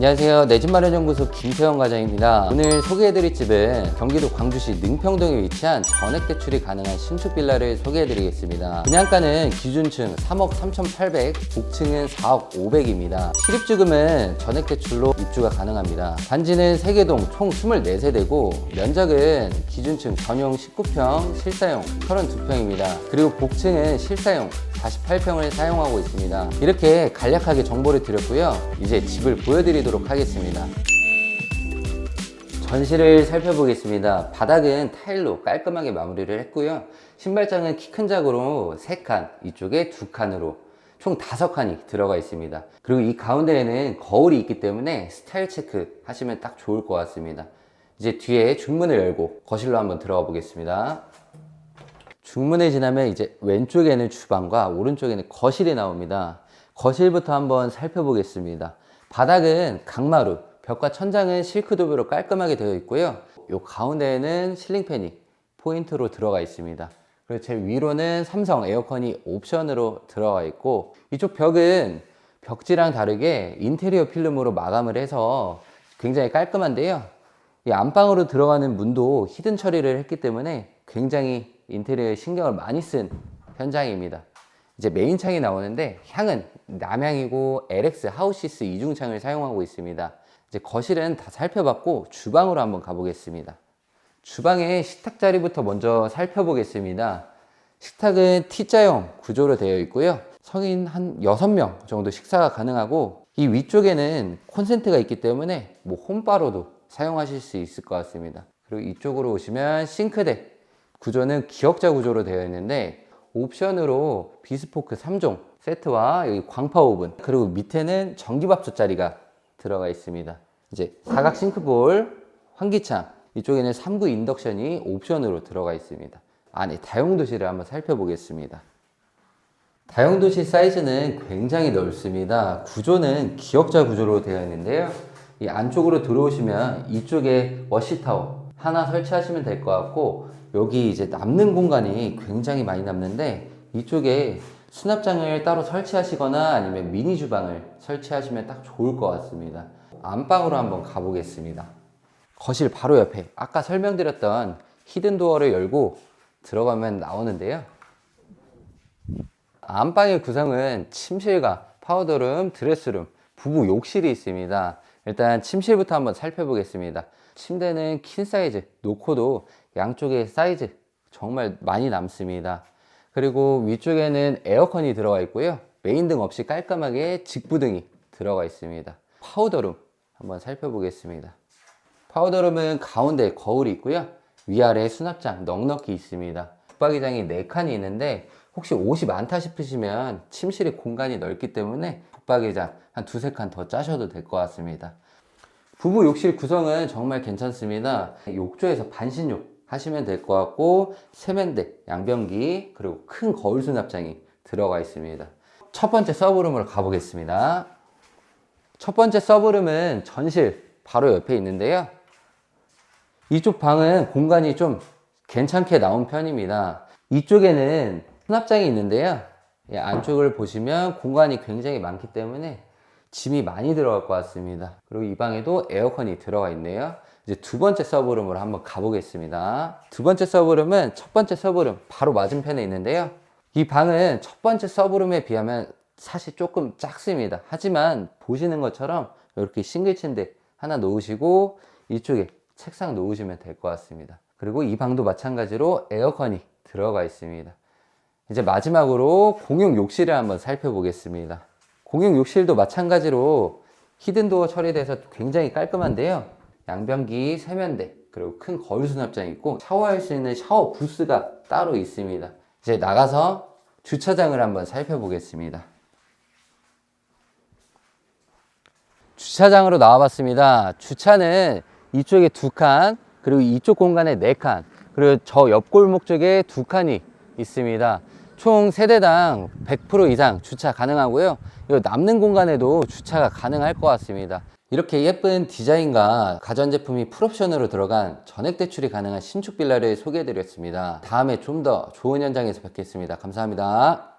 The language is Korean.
안녕하세요. 내 집 마련 연구소 김태형 과장입니다. 오늘 소개해드릴 집은 경기도 광주시 능평동에 위치한 전액 대출이 가능한 신축 빌라를 소개해드리겠습니다. 분양가는 기준층 3억 3,800, 복층은 4억 500입니다. 실입주금은 전액 대출로 입주가 가능합니다. 단지는 세개동 총 24세대고 면적은 기준층 전용 19평, 실사용 32평입니다. 그리고 복층은 실사용 48평을 사용하고 있습니다. 이렇게 간략하게 정보를 드렸고요. 이제 집을 보여드리도록 하겠습니다. 전시를 살펴보겠습니다. 바닥은 타일로 깔끔하게 마무리를 했고요. 신발장은 키 큰 작으로 3칸, 이쪽에 2칸으로 총 5칸이 들어가 있습니다. 그리고 이 가운데에는 거울이 있기 때문에 스타일 체크 하시면 딱 좋을 것 같습니다. 이제 뒤에 중문을 열고 거실로 한번 들어가 보겠습니다. 중문에 지나면 이제 왼쪽에는 주방과 오른쪽에는 거실이 나옵니다. 거실부터 한번 살펴보겠습니다. 바닥은 강마루, 벽과 천장은 실크도브로 깔끔하게 되어 있고요. 요 가운데에는 실링팬이 포인트로 들어가 있습니다. 그리고 제 위로는 삼성 에어컨이 옵션으로 들어가 있고 이쪽 벽은 벽지랑 다르게 인테리어 필름으로 마감을 해서 굉장히 깔끔한데요. 이 안방으로 들어가는 문도 히든 처리를 했기 때문에 굉장히 인테리어에 신경을 많이 쓴 현장입니다. 이제 메인 창이 나오는데 향은 남향이고 LX 하우시스 이중창을 사용하고 있습니다. 이제 거실은 다 살펴봤고 주방으로 한번 가보겠습니다. 주방의 식탁 자리부터 먼저 살펴보겠습니다. 식탁은 T자형 구조로 되어 있고요. 성인 한 6명 정도 식사가 가능하고 이 위쪽에는 콘센트가 있기 때문에 뭐 홈바로도 사용하실 수 있을 것 같습니다. 그리고 이쪽으로 오시면 싱크대 구조는 기역자 구조로 되어 있는데 옵션으로 비스포크 3종 세트와 여기 광파 오븐 그리고 밑에는 전기밥솥 자리가 들어가 있습니다. 이제 사각 싱크볼, 환기창 이쪽에는 3구 인덕션이 옵션으로 들어가 있습니다. 안에 다용도실을 한번 살펴보겠습니다. 다용도실 사이즈는 굉장히 넓습니다. 구조는 기역자 구조로 되어 있는데요. 이 안쪽으로 들어오시면 이쪽에 워시타워 하나 설치하시면 될 것 같고 여기 이제 남는 공간이 굉장히 많이 남는데 이쪽에 수납장을 따로 설치하시거나 아니면 미니 주방을 설치하시면 딱 좋을 것 같습니다. 안방으로 한번 가보겠습니다. 거실 바로 옆에 아까 설명드렸던 히든 도어를 열고 들어가면 나오는데요. 안방의 구성은 침실과 파우더룸, 드레스룸, 부부 욕실이 있습니다. 일단 침실부터 한번 살펴보겠습니다. 침대는 퀸 사이즈, 놓고도 양쪽에 사이즈 정말 많이 남습니다. 그리고 위쪽에는 에어컨이 들어가 있고요. 메인 등 없이 깔끔하게 직부등이 들어가 있습니다. 파우더룸 한번 살펴보겠습니다. 파우더룸은 가운데 거울이 있고요. 위아래 수납장 넉넉히 있습니다. 붙박이장이 4칸이 있는데 혹시 옷이 많다 싶으시면 침실에 공간이 넓기 때문에 붙박이장 한 두세 칸 더 짜셔도 될 것 같습니다. 부부 욕실 구성은 정말 괜찮습니다. 욕조에서 반신욕 하시면 될 것 같고 세면대, 양변기 그리고 큰 거울 수납장이 들어가 있습니다. 첫 번째 서브룸으로 가보겠습니다. 첫 번째 서브룸은 전실 바로 옆에 있는데요. 이쪽 방은 공간이 좀 괜찮게 나온 편입니다. 이쪽에는 수납장이 있는데요. 이 안쪽을 보시면 공간이 굉장히 많기 때문에 짐이 많이 들어갈 것 같습니다. 그리고 이 방에도 에어컨이 들어가 있네요. 이제 두 번째 서브룸으로 한번 가보겠습니다. 두 번째 서브룸은 첫 번째 서브룸 바로 맞은편에 있는데요. 이 방은 첫 번째 서브룸에 비하면 사실 조금 작습니다. 하지만 보시는 것처럼 이렇게 싱글 침대 하나 놓으시고 이쪽에 책상 놓으시면 될 것 같습니다. 그리고 이 방도 마찬가지로 에어컨이 들어가 있습니다. 이제 마지막으로 공용 욕실을 한번 살펴보겠습니다. 공용 욕실도 마찬가지로 히든도어 처리돼서 굉장히 깔끔한데요. 양변기, 세면대, 그리고 큰 거울 수납장이 있고 샤워할 수 있는 샤워 부스가 따로 있습니다. 이제 나가서 주차장을 한번 살펴보겠습니다. 주차장으로 나와봤습니다. 주차는 이쪽에 두 칸, 그리고 이쪽 공간에 네 칸, 그리고 저 옆 골목 쪽에 두 칸이 있습니다. 총 세대당 100% 이상 주차 가능하고요. 이 남는 공간에도 주차가 가능할 것 같습니다. 이렇게 예쁜 디자인과 가전제품이 풀옵션으로 들어간 전액 대출이 가능한 신축 빌라를 소개해드렸습니다. 다음에 좀 더 좋은 현장에서 뵙겠습니다. 감사합니다.